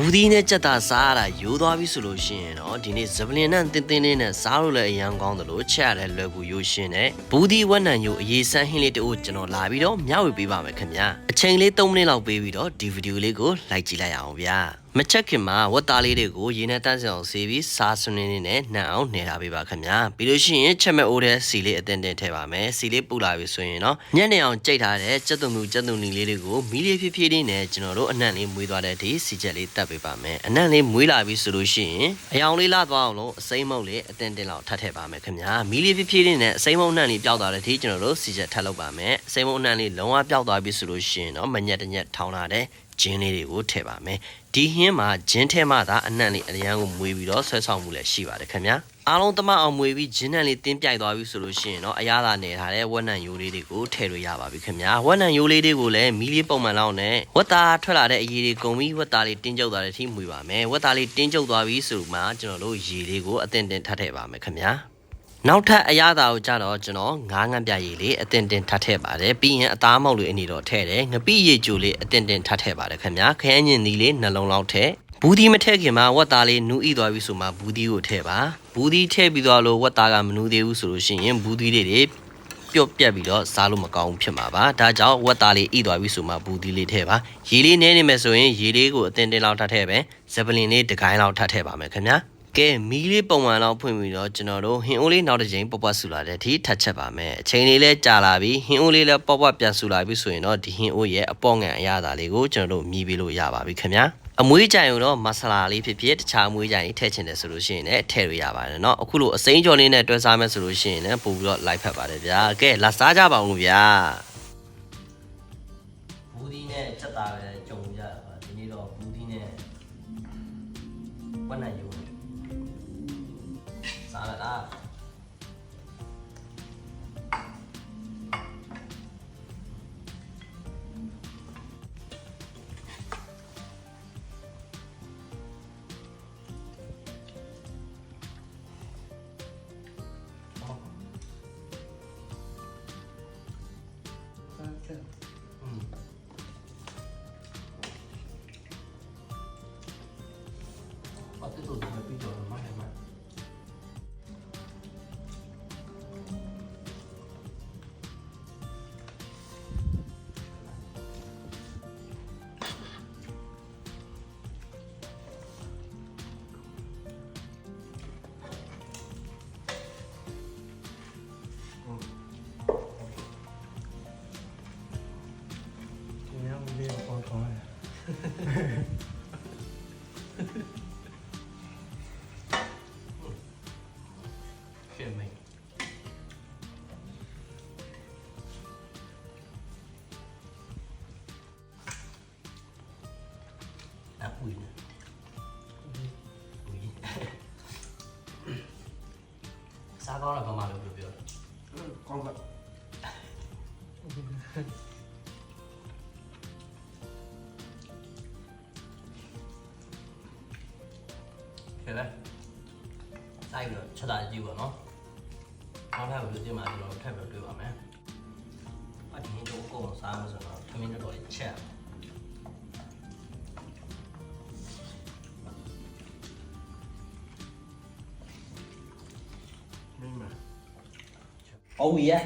ဘူးဒီနဲ့ကြက်သားစားရတာရိုးသွားပြီဆိုလို့ရှိရင်တော့ဒီနေ့ဇပလင်နဲ့တင်းတင်းလေးနဲ့စားလို့လည်းအရန်ကောင်းတယ်လို့ချက်ရတဲ့လွယ်ကူရိုးရှင်းတဲ့ဘူးဒီဝက်နံယိုအရေးစမ်းဟင်းလေးတအို့ကျွန်တော်လာပြီးတော့မျှဝေပေးပါမယ်ခင်ဗျာအချိန်လေး3မိနစ်လောက်ပေးပြီးတော့ဒီဗီဒီယိုလေးကိုလိုက်ကြည့်လိုက်အောင်ဗျာမချက်ခင်မှာဝက်သားလေးတွေကိုရေနဲ့တန်းစင်အောင်ဆေးပြီးစားဆွနေနေနဲ့နှံအောင်နှဲထားပေးပါခင်ဗျာပြီးလို့ရှိရင်ချက်မဲ့အိုးတဲ့စီလေးအတင်းတင်းထည့်ပါမယ်စီလေးပူလာပြီဆိုရင်တော့ညက်နေအောင်ကြိတ်ထားတဲ့ကြက်သွန်မူကြက်သွန်နီလေးတွေကိုမီးလေးဖြည်းဖြည်းလေးနဲ့ကျွန်တော်တို့အနံ့လေးမွေးသွားတဲ့အထိစီချက်လေးတက်ပေးပါမယ်အနံ့လေးမွေးလာပြီဆိုလို့ရှိရင်အယောင်လေးလာသွားအောင်လို့အစိမ်းမုတ်လေးအတင်းတင်းလောက်ထပ်ထည့်ပါမယ်ခင်ဗျာမီးလေးဖြည်းဖြည်းလေးနဲ့အစိမ်းမုတ်နှံ့လေးပျောက်သွားတဲ့အထိကျွန်တော်တို့စီချက်ထပ်လုပ်ပါမယ်အစိမ်းမုတ်နှံ့လေးလုံးဝပျောက်သွားပြီဆိုလို့ရှိရင်တော့မညက်တညက်ထောင်းလာတဲ့ ဂျင်းလေးတွေကိုထည့်ပါမယ်ဒီဟင်းမှာဂျင်းထဲမှာသာအနံ့လေးအရန်ကိုမွေးပြီးတော့ဆွဲဆောင်မှုလည်းရှိပါတယ်ခင်ဗျာအားလုံးတမအောင်မွေးပြီးဂျင်းနှံလေးတင်းပြိုက်သွားပြီဆိုလို့ရှိရင်တော့အရသာနေထားတဲ့ဝက်နံယိုးလေးတွေကိုထည့်လို့ရပါပြီခင်ဗျာဝက်နံယိုးလေးတွေကိုလည်းမီးလေးပုံမှန်လောက်နဲ့ဝက်သားထွက်လာတဲ့အရည်တွေကုန်ပြီးဝက်သားလေးတင်းကျုပ်သွားတဲ့အထိမွေးပါမယ်ဝက်သားလေးတင်းကျုပ်သွားပြီဆိုမှကျွန်တော်တို့ရေလေးကိုအတင်တင်ထပ်ထည့်ပါမယ်ခင်ဗျာ နောက်ထပ်အရသာကိုကြတော့ကျွန်တော်ငါးငန်းပြရည်လေးအတင်တင်ထပ်ထည့်ပါတယ်ပြီးရင်အသားမောက်လေးအနေတော့ထည့်တယ်ငပိရည်ကြိုလေးအတင်တင်ထပ်ထည့်ပါတယ်ခင်ဗျာခရမ်းညင်သီးလေးနှလုံးလောက်ထည့်ဘူးဒီမထည့်ခင်မှာဝက်သားလေးနူးဤသွားပြီဆိုမှဘူးဒီကိုထည့်ပါဘူးဒီထည့်ပြီးတော့လို့ဝက်သားကမနူးသေးဘူးဆိုလို့ရှိရင်ဘူးဒီလေးတွေပြုတ်ပြက်ပြီးတော့စားလို့မကောင်းဘူးဖြစ်မှာပါဒါကြောင့်ဝက်သားလေးဤသွားပြီဆိုမှဘူးဒီလေးထည့်ပါရေလေးနည်းနေမယ်ဆိုရင်ရေလေးကိုအတင်တင်လောက်ထပ်ထည့်ပဲဇပလင်လေးတစ်ကိုင်းလောက်ထပ်ထည့်ပါမယ်ခင်ဗျာ ကဲမီးလေးပုံမှန်လောက်ဖွင့်ပြီးတော့ကျွန်တော်တို့ဟင်အိုးလေးနောက်တစ်ချိန်ပွက်ပွက်ဆူလာတဲ့အထိထပ်ချက်ပါမယ်အချိန်လေးလဲကြာလာပြီဟင်အိုးလေးလည်းပွက်ပွက်ပြန်ဆူလာပြီဆိုရင်တော့ဒီဟင်အိုးရဲ့အပေါ်ငံအရသာလေးကိုကျွန်တော်တို့မြည်ပေးလို့ရပါပြီခင်ဗျာအမွေးကြိုင်တော့မဆလာလေးဖြစ်ဖြစ်တခြားအမွေးကြိုင်ထည့်ချင်တယ်ဆိုလို့ရှိရင်လည်းထည့်လို့ရပါတယ်เนาะအခုလိုအစိမ်းကြော်လေးနဲ့တွဲစားမယ်ဆိုလို့ရှိရင်လည်းပို့ပြီးတော့လိုက်ဖက်ပါတယ်ဗျာကဲလာစားကြပါဦးဗျာဘူးဒီနဲ့ချက်သားပဲကြုံကြတာပါဒီနေ့တော့ဘူးဒီနဲ့ဝက်နံယူ ဖြစ်မိအပူနေစားကောင်းတာဘာမှလုပ်လို့ပြော光了。ဖြစ်လဲစိုက်ပြီးတော့ချက်တာကြည့်ပါ နော်နောက်ထပ်ဘယ်လိုကြည့်မှကျွန်တော်ထပ်ပြီးတွေ့ပါမယ်အဒီတော့ကိုယ်စားမှာဆိုတော့ထမင်းတော်တော်ချက်没买。ဟုတ်ပြီရဲ့